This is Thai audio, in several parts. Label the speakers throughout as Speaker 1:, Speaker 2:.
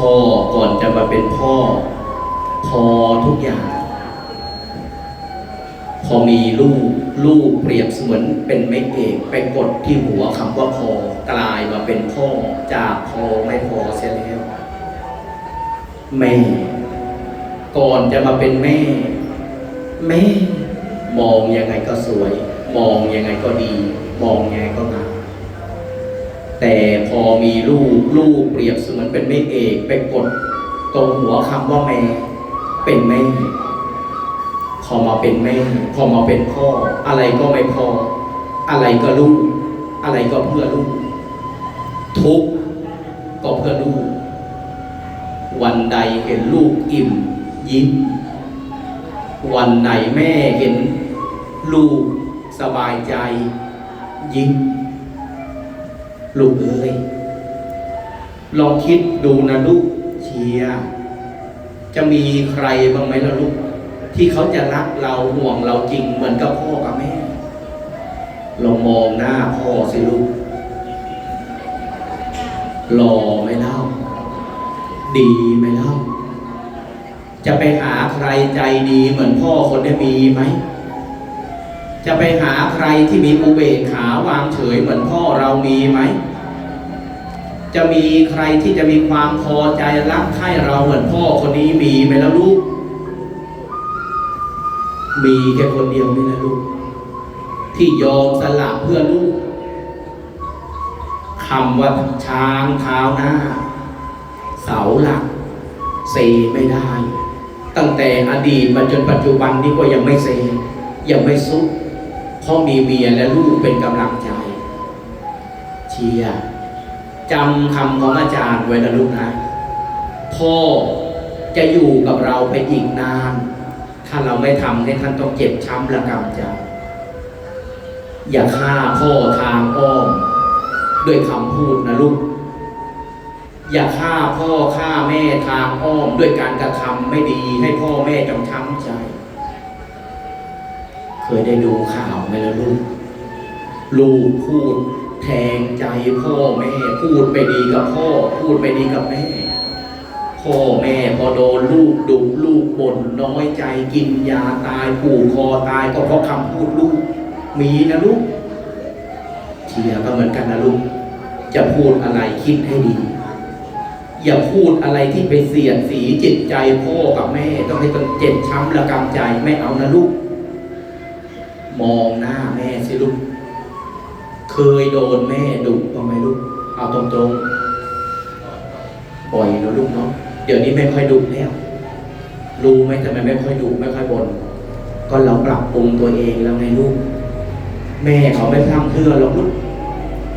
Speaker 1: พ่อก่อนจะมาเป็นพ่อ พอทุกอย่าง พอมีลูกลูกเปรียบเสมือนเป็นไม้เอกไปกดที่หัวคำว่าพอกลายมาเป็นพ่อจากพอไม่พอเสียแล้วแม่ ก่อนจะมาเป็นแม่ แม่ มองยังไงก็สวย มองยังไงก็ดี มองยังไงก็งาม แต่พอมีลูกลูกเปรียบเสมือนเป็นแม่เอกไปกดตรงหัวคำว่าแม่เป็นแม่พอมาเป็นแม่พอมาเป็นพ่อ อะไรก็ไม่พอ อะไรก็ลูก อะไรก็เพื่อลูก ทุกก็เพื่อลูก วันใดเห็นลูกอิ่ม ยิ้ม วันไหนแม่เห็น ลูกสบายใจ ยิ้ม ลูกเอ้ยลองคิดดูนะลูกเชียจะมีใครบ้างไหมล่ะลูก ที่เขาจะรักเราห่วงเราจริงเหมือนกับพ่อกับแม่ลองมองหน้าพ่อสิลูกหล่อไหมเล่า ดีไหมเล่า จะไปหาใครใจดีเหมือนพ่อคนนี้มีไหม จะไปหาใครที่มีอุเบกขาวางเฉยเหมือนพ่อเรามีไหม จะมีใครที่จะมีความพอใจรักใคร่เราเหมือนพ่อคนนี้มีไหมล้วลูก มีแค่คนเดียวนี่นะลูก ที่ยอมสละเพื่อลูกคำว่าช้างเท้าหน้า เสาหลักเซไม่ได้ ตั้งแต่อดีตมาจนปัจจุบันนี้ก็ยังไม่เซยังไม่ซุก เพราะมีเมียและลูกเป็นกำลังใจ เชียร์จำคำของอาจารย์ไว้นะลูกนะ พ่อจะอยู่กับเราไปอีกนาน ถ้าเราไม่ทำให้ท่านต้องเจ็บช้ำระกำใจอย่าฆ่าพ่อทางอ้อมด้วยคำพูดนะลูก อย่าฆ่าพ่อฆ่าแม่ทางอ้อมด้วยการกระทำไม่ดีให้พ่อแม่จำช้ำใจ เคยได้ดูข่าวไหมล่ะลูก ลูกพูดแทงใจพ่อแม่ พูดไปดีกับพ่อ พูดไปดีกับแม่ พ่อแม่พอโดนลูกดุลูกบ่นน้อยใจกินยาตายผูกคอตายก็เพราะคำพูดลูก มีนะลูกเชียร์ก็เหมือนกันนะลูก จะพูดอะไรคิดให้ดี อย่าพูดอะไรที่ไปเสียดสีจิตใจพ่อกับแม่ ต้องให้ต้องเจ็บช้ำระกำใจไม่เอานะลูก มองหน้าแม่สิลูก เคยโดนแม่ดุบ้างไหมลูก เอาตรงๆปล่อยนะลูกเนาะ เดี๋ยวนี้ไม่ค่อยดุแล้ว รู้ไหมทำไมไม่ค่อยดุไม่ค่อยบน่น ก็เราปรับปรุงตัวเองแล้วไงลูก แม่เขาไม่พร่ำเพื่อหรอกลูก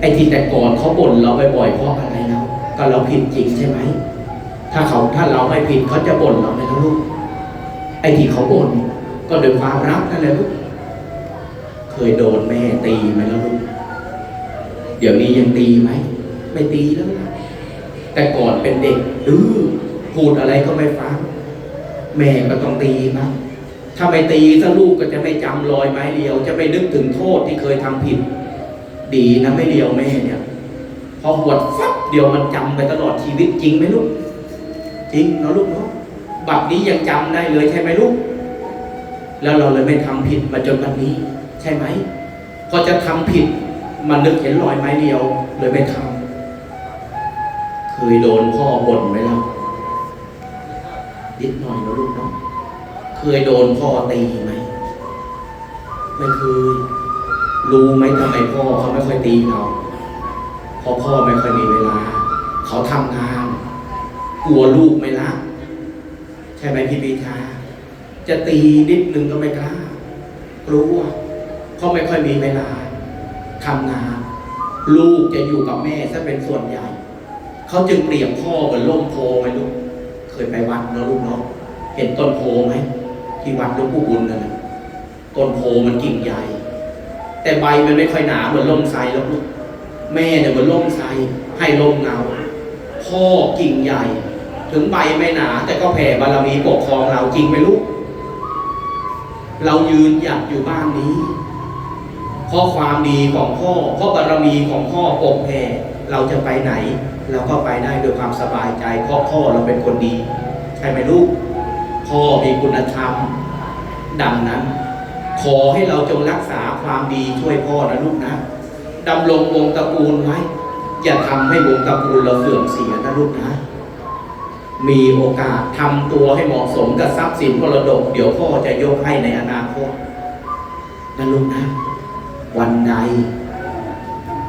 Speaker 1: ไอ้ที่แต่ก่อนเขาบ่นเราบ่อยๆเพราะอะไรแล้วก็เราผิดจริงใช่ไหม ถ้าเขาถ้าเราไม่ผิดเขาจะบ่นเราไหมลูก ไอ้ที่เขาบ่นก็ด้วยความรักนั่นแหละลูก เคยโดนแม่ตีไหมแล้วลูกเดี๋ยวนี้ยังตีไหมไม่ตีแล้วนะแต่ก่อนเป็นเด็กดื้อพูดอะไรก็ไม่ฟัง แม่ก็ต้องตีมั้งถ้าไม่ตีถ้าลูกก็จะไม่จำรอยไม้เดียว จะไม่นึกถึงโทษที่เคยทำผิด ดีนะไม่เดียวแม่เนี่ยพอหวดฟับเดียวมันจำไปตลอดชีวิตจริงไหมลูกจริงเนาะลูกเนาะบัดนี้ยังจำได้เลยใช่ไหมลูก แล้วเราเลยไม่ทำผิดมาจนบัดนี้ ช่ไหมพอจะทำผิดมันนึกเห็นรอยไม้เดียวเลยไม่ทำเคยโดนพ่อบ่นไหมล่ะนิดหน่อยนะลูกเนาะเคยโดนพ่อตีไหมไม่เคยรู้ไหมทำไมพ่อเขาไม่ค่อยตีเราเพราะพ่อไม่ค่อยมีเวลา เขาทำงาน กลัวลูกไม่รักใช่ไหมพี่ปีชาจะตีนิดนึงก็ไม่กล้ากลัว เพราไม่ค่อยมีเวลาทำงาน ลูกจะอยู่กับแม่ซะเป็นส่วนใหญ่ เขาจึงเปรียบพ่อเหมือนล่มโพไหมลูก เคยไปวัดเนอะลูกเนาะเห็นต้นโพไหมที่วัดหลวงปู่บุญนั่นต้นโพมันกิ่งใหญ่ แต่ใบมันไม่ค่อยหนาเหมือนล่มไทรแล้วลูกแม่เนี่ยเหมือนล่มไทรให้ล่มเงาพ่อกิ่งใหญ่ ถึงใบไม่หนา แต่ก็แผ่บารมีปกครองเราจริงไหมลูกเรายืนหยัดอยู่บ้านนี้ เพราะความดีของพ่อเพราะบารมีของพ่อปกแผ่เราจะไปไหน เราก็ไปได้ด้วยความสบายใจ เพราะพ่อเราเป็นคนดี ใช่ไหมลูก พ่อมีคุณธรรม ดังนั้น ขอให้เราจงรักษาความดีช่วยพ่อนะลูกนะดำรงวงตระกูลไว้ อย่าทำให้วงตระกูลเราเสื่อมเสียนะลูกนะ มีโอกาสทำตัวให้เหมาะสมกับทรัพย์สินมรดก เดี๋ยวพ่อจะยกให้ในอนาคตนะลูกนะ วันใด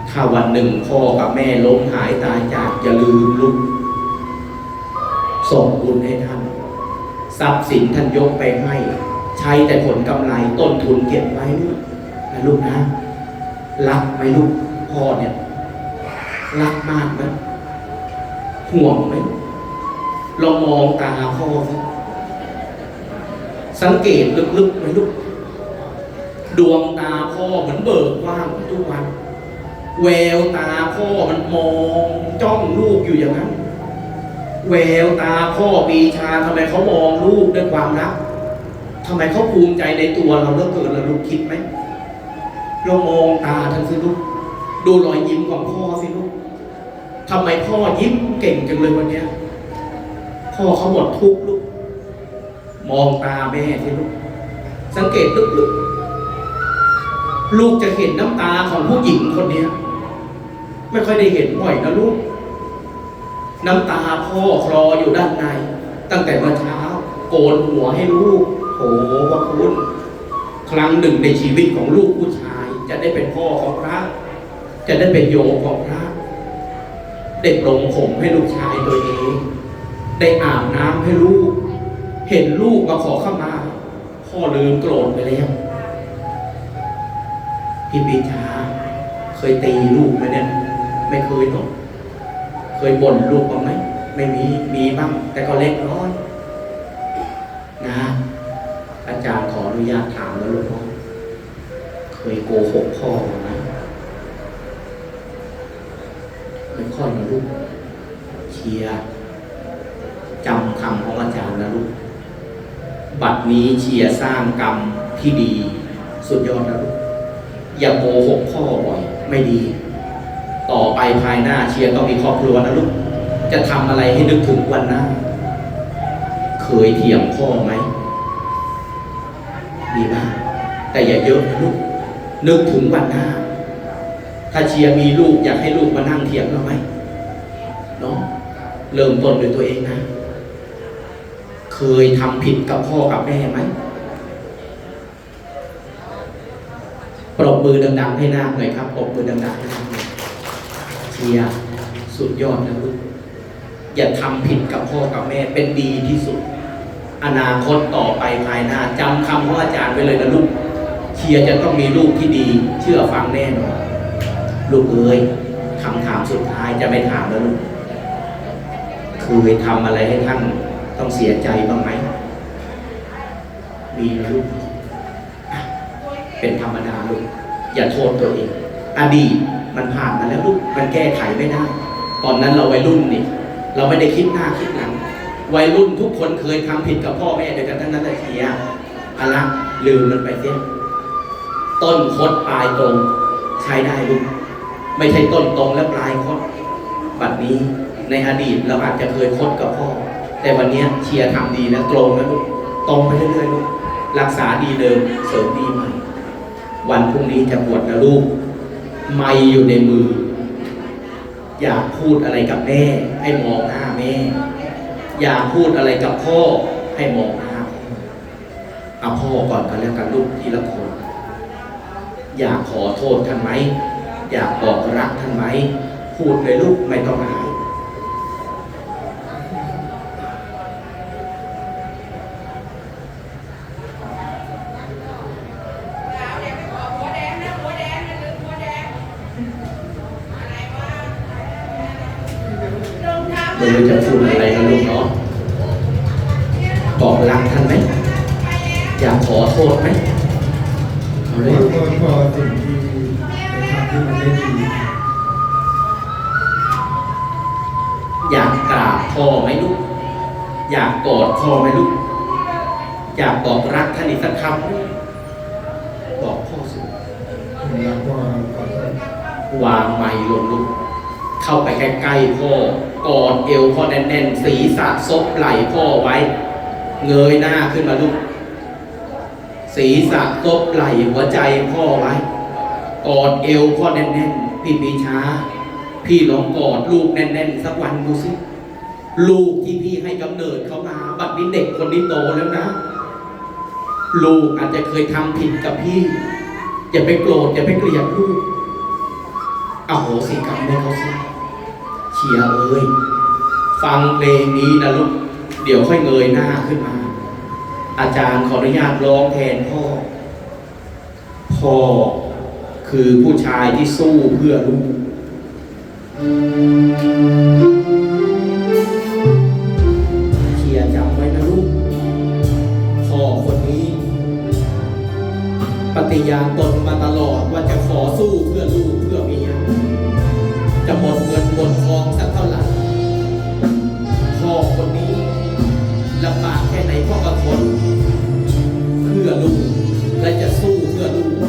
Speaker 1: ถ้าวันหนึ่งพ่อกับแม่ล้มหายตายจากอย่าลืมลูกส่งบุญให้ท่าน ทรัพย์สินท่านยกไปให้ ใช้แต่ผลกำไรต้นทุนเก็บไว้นะลูกนะ รักไหมลูกพ่อเนี่ย รักมากไหมห่วงไหมลองมองตาพ่อสิสังเกตลึกๆไหมลูก ดวงตาพ่อเหมือนเบิกกว่างทุกวัน แววตาพ่อมันมองจ้องลูกอยู่อย่างนั้น แววตาพ่อปีชาทำไมเขามองลูกด้วยความรักทำไมเขาภูมิใจในตัวเราเหลือเกินเราลูกคิดไหมเรามองตาท่านสิลูกดูรอยยิ้มของพ่อสิลูกทำไมพ่อยิ้มเก่งจังเลยวันเนี้ยพ่อเขาหมดทุกข์ลูก มองตาแม่สิลูก สังเกตลึกๆ ลูกจะเห็นน้ำตาของผู้หญิงคนเนี้ยไม่ค่อยได้เห็นบ่อยนะลูก น้ำตาพ่อคลออยู่ด้านใน ตั้งแต่เมื่อเช้า โกนหัวให้ลูกโหพระคุณ ครั้งหนึ่งในชีวิตของลูกผู้ชาย จะได้เป็นพ่อของพระ จะได้เป็นโยมของพระได้ปรงผมให้ลูกชายตัวเอง ได้อาบน้ำให้ลูก เห็นลูกมาขอเข้ามา พ่อลืมโกรธไปแล้ว พี่ปีชาเคยตีลูกไหมเนี่ย ไม่เคยเนาะเคยบ่นลูกบ้างไหมไม่มีมีบ้าง แต่ก็เล็กน้อยนะอาจารย์ขออนุญาตถามแล้วลูกเนะเคยโกหกพ่อไหมไม่ค่อยนะลูกเชียร์จำคำของอาจารย์นะลูกบัดนี้เชียร์สร้างกรรมที่ดี สุดยอดนะลูก อย่าโกหกพ่อบ่อยไม่ดี ต่อไปภายหน้าเชียร์ต้องมีครอบครัวนะลูกจะทำอะไรให้นึกถึงวันหน้า เคยเถียงพ่อไหมดีมากแต่อย่าเยอะนะลูกนึกถึงวันหน้า ถ้าเชียร์มีลูกอยากให้ลูกมานั่งเถียงเราไหมเนาะเริ่มต้นด้วยตัวเองนะ เคยทำผิดกับพ่อกับแม่ไหม ปรบมือดังๆให้นาคหน่อยครับปรบมือดังๆให้นาคหน่อยเชียสุดยอดนะลูกอย่าทำผิดกับพ่อกับแม่เป็นดีที่สุด อนาคตต่อไปภายหน้าจำคำของอาจารย์ไว้เลยนะลูกเชียจะต้องมีลูกที่ดี เชื่อฟังแน่นอนลูกเอ้ยคำถามสุดท้ายจะไม่ถามแล้วลูกเคยทำอะไรให้ท่านต้องเสียใจบ้างไหมมีนะลูก เป็นธรรมดาลูกอย่าโทษตัวเอง อดีตมันผ่านมาแล้วลูกมันแก้ไขไม่ได้ ตอนนั้นเราวัยรุ่นนี่ เราไม่ได้คิดหน้าคิดหลัง วัยรุ่นทุกคนเคยทำผิดกับพ่อแม่เดียวกันทั้งนั้นเลยเชียร์อะไรลืมมันไปเสียต้นคดปลายตรงใช้ได้ลูกไม่ใช่ต้นตรงและปลายคดบัดนี้ในอดีตเราอาจจะเคยคดกับพ่อ แต่วันนี้เชียร์ทำดีแล้วตรงแล้วลูกตรงไปเรื่อยๆลูกรักษาดีเดิมเสริมดีใหม่ วันพรุ่งนี้จะบวชนะลูก ไม่อยู่ในมือ อยากพูดอะไรกับแม่ ให้มองหน้าแม่ อยากพูดอะไรกับพ่อให้มองหน้าพ่อเอาพ่อก่อนกันแล้วกันลูกทีละคน อยากขอโทษท่านไหม อยากบอกรักท่านไหม พูดเลยลูกไม่ต้องอาย อยากกราบพ่อไหมลูก อยากกอดพ่อไหมลูก อยากบอกรักท่านอีกสักคำบอกพ่อสิวางไม้ลงลูก เข้าไปใกล้ๆพ่อ กอดเอวพ่อแน่นๆ ศีรษะซบไหล่พ่อไว้ เงยหน้าขึ้นมาลูก ศีรษะซบไหล่หัวใจพ่อไว้ กอดเอวพ่อแน่นๆ พี่ปีช้า พี่ลองกอดลูกแน่นๆสักวันดูสิลูกที่พี่ให้กำเนิดเขามาบัดนี้เด็กคนนี้โตแล้วนะ ลูกอาจจะเคยทำผิดกับพี่ อย่าไปโกรธอย่าไปเกลียดลูกเอาโหสิกรรมให้เขาสิเชียร์เอ้ยฟังเพลงนี้นะลูกเดี๋ยวค่อยเงยหน้าขึ้นมา อาจารย์ขออนุญาตร้องแทนพ่อ พ่อคือผู้ชายที่สู้เพื่อลูก เชียร์จำไว้นะลูกพ่อคนนี้ ปฏิญาณตนมาตลอดว่าจะขอสู้เพื่อลูกเพื่อเมียจะหมดเงินหมดทองสักเท่าไหร่พ่อคนนี้ลำบากแค่ไหนพ่อก็ทนเพื่อลูกและจะสู้เพื่อลูกรัก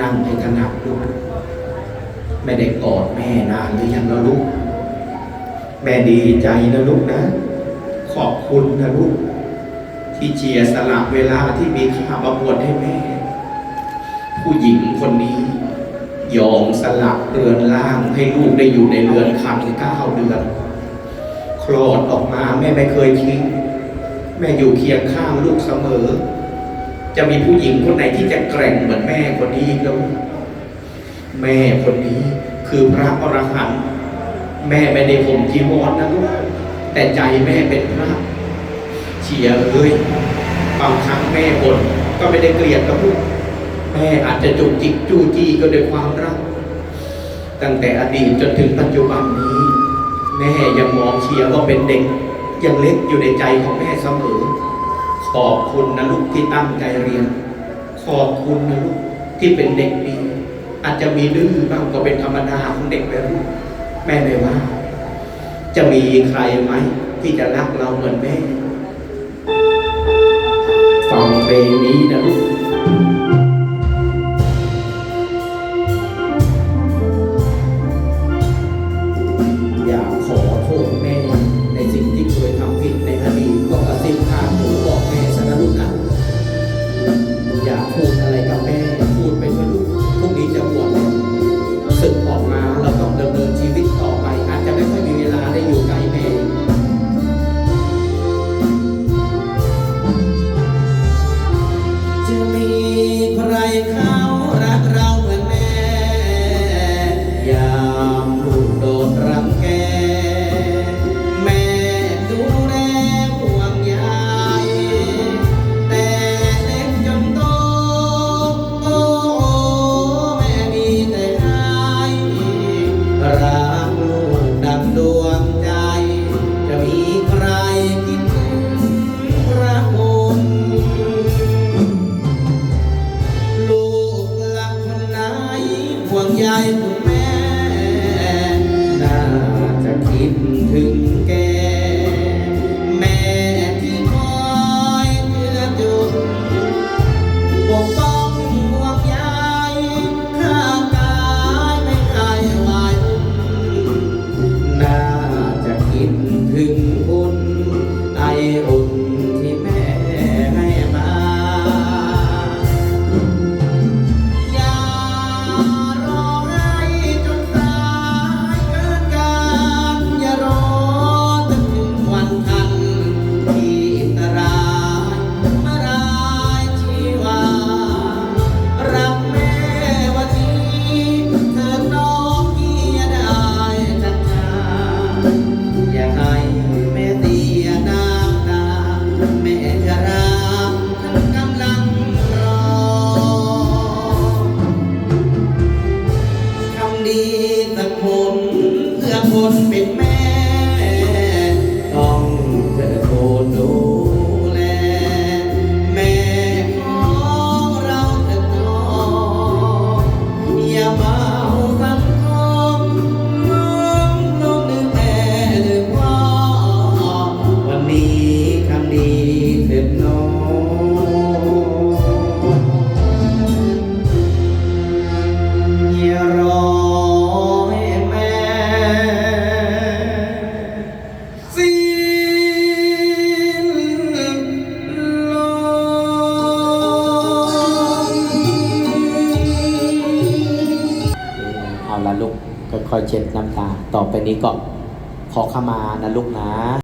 Speaker 1: นั่งให้ถนัดลูกไม่ได้กอดแม่นานหรือยังแล้วลูก แม่ดีใจนะลูกนะ ขอบคุณนะลูก ที่เจียสละเวลาที่มีค่ามาบวชให้แม่ ผู้หญิงคนนี้ ยอมสละเรือนร่างให้ลูกได้อยู่ในเรือนคันเก้าเดือน คลอดออกมาแม่ไม่เคยทิ้ง แม่อยู่เคียงข้างลูกเสมอ จะมีผู้หญิงคนไหนที่จะแกร่งเหมือนแม่คนนี้แล้วแม่คนนี้คือพระอรหันต์แม่ไม่ได้ผมจีวรนนะลูกแต่ใจแม่เป็นพระเฉียเลยบางครั้งแม่บนก็ไม่ได้เกลียดกับลูกแม่อาจจะจุกจิกจู้จี้ก็ด้วยความรัก
Speaker 2: ตั้งแต่อดีตจนถึงปัจจุบันนี้ แม่ยังมองเชียร์ว่าเป็นเด็กยังเล็กอยู่ในใจของแม่เสมอ ขอบคุณนะลูกที่ตั้งใจเรียน ขอบคุณนะลูกที่เป็นเด็กดี อาจจะมีดื้อบ้างก็เป็นธรรมดาของเด็กไปลูกแม่ไม่ว่า จะมีใครไหมที่จะรักเราเหมือนแม่ฟังเพลงนี้นะ
Speaker 1: ลูก ไปนี้ก็ขอขมานะลูกนะ